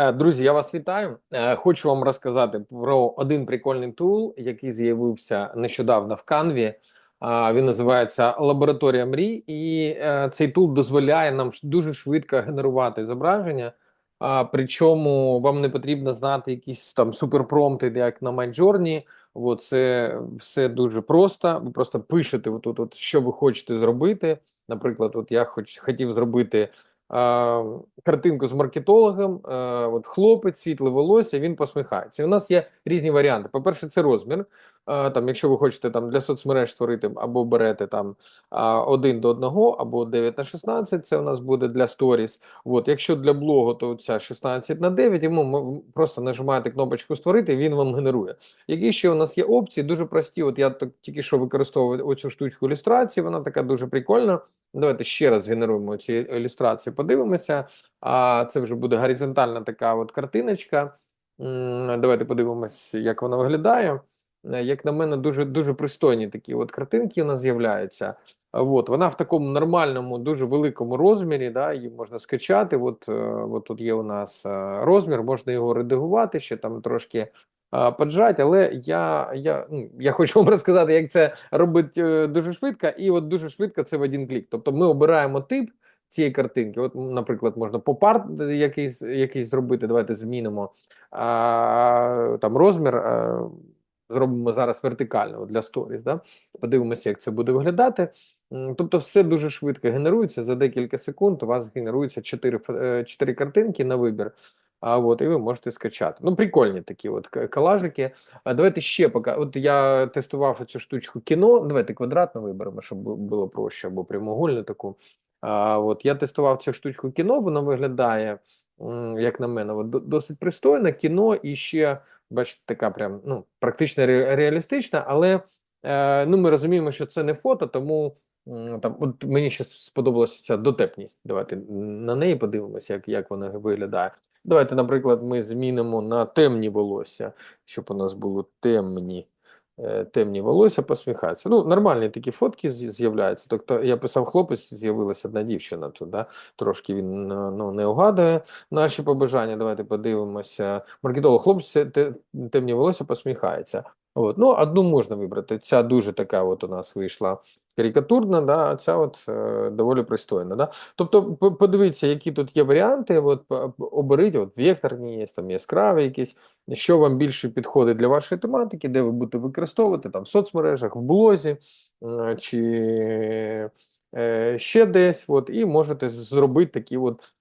Е, Друзі, я вас вітаю. Е, Хочу вам розказати про один прикольний тул, який з'явився нещодавно в Canvі. Він називається Лабораторія мрій, і е, цей тул дозволяє нам дуже швидко генерувати зображення. Причому вам не потрібно знати якісь там суперпромпти, як на Midjourney. От це все дуже просто. Ви просто пишете отут, от, що ви хочете зробити. Наприклад, от я хоч хотів зробити картинку з маркетологом. от хлопець, світле волосся, він посміхається. У нас є різні варіанти. По-перше, це розмір. Там, якщо ви хочете там для соцмереж створити, або берете там 1 до 1, або 9 на 16, це у нас буде для сторіс. Якщо для блогу, то ця 16 на 9, йому просто нажимаєте кнопочку створити, він вам генерує. Які ще у нас є опції, дуже прості. От я тільки що використовував оцю штучку ілюстрації, вона така дуже прикольна. Давайте ще раз генеруємо ці ілюстрації, подивимося. А це вже буде горизонтальна така от картиночка. Давайте подивимось, як вона виглядає. Е, Як на мене, дуже дуже пристойні такі от картинки у нас з'являються. От вона в такому нормальному, дуже великому розмірі. Да, її можна скачати. От, е, от тут є у нас е, розмір, можна його редагувати, ще там трошки а, поджать, але я, я, ну, я хочу вам розказати, як це робить дуже швидко, і от дуже швидко це в один клік. Тобто ми обираємо тип цієї картинки. От, наприклад, можна поп-арт якийсь, якийсь зробити. Давайте змінимо а, там розмір. А, зробимо зараз вертикально для сторіс. Да? Подивимося, як це буде виглядати. Тобто, все дуже швидко генерується за декілька секунд. У вас генерується 4, 4 картинки на вибір. А от і ви можете скачати. Ну, прикольні такі от к- колажики. А давайте ще поки. От я тестував цю штучку кіно. Давайте квадратно виберемо, щоб було проще, або прямоугольну таку. А, от я тестував цю штучку кіно, воно виглядає, як на мене, от, до- досить пристойно. Кіно і ще, бачите, така прям ну, практично ре- реалістична, але е, ну, ми розуміємо, що це не фото, тому. Там, от мені ще сподобалася ця дотепність. Давайте на неї подивимося, як, як вона виглядає. Давайте, наприклад, ми змінимо на темні волосся, щоб у нас було темні, темні волосся, посміхається. Ну, нормальні такі фотки з'являються. Тобто я писав хлопець, з'явилася одна дівчина тут, да? трошки він е, ну, не угадує наші побажання. Давайте подивимося. Маркетолог хлопець темні волосся посміхається. От. Ну, одну можна вибрати. Ця дуже така от у нас вийшла карикатурна, да, а ця от е, доволі пристойна. Да? Тобто, подивіться, які тут є варіанти. От оберіть, от векторні є, там яскраві якісь, що вам більше підходить для вашої тематики, де ви будете використовувати там в соцмережах, в блозі чи е, ще десь. От, і можете зробити такі от.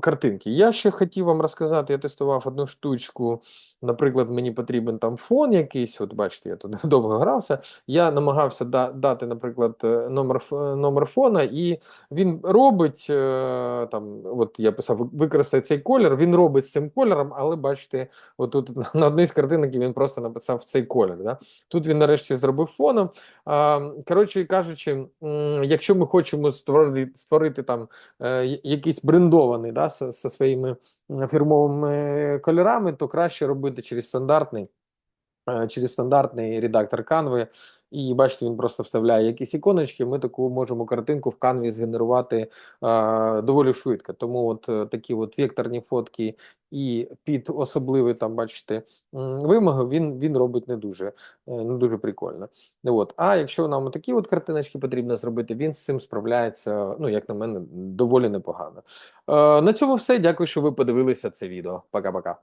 Картинки. Я ще хотів вам розказати, я тестував одну штучку. Наприклад, мені потрібен там фон якийсь. От бачите, я тут довго грався. Я намагався дати, наприклад, е, номер, е, номер фона, і він робить е, там, от я писав, використай цей колір, він робить з цим кольором, але бачите, отут на одній з картинок він просто написав цей колір. Да? Тут він нарешті зробив фоном. Коротше кажучи, якщо ми хочемо створити, створити там якийсь брендований да, зі своїми фірмовими кольорами, то краще робити через стандартний е, через стандартний редактор Canva. І бачите, він просто вставляє якісь іконочки. Ми таку можемо картинку в Canva згенерувати е, доволі швидко. Тому от е, такі от векторні фотки і під особливі там, бачите, вимоги він, він робить не дуже, е, не дуже прикольно. От. А якщо нам такі от картиночки потрібно зробити, він з цим справляється, ну, як на мене, доволі непогано. Е, на цьому все. Дякую, що ви подивилися це відео. Пока-пока.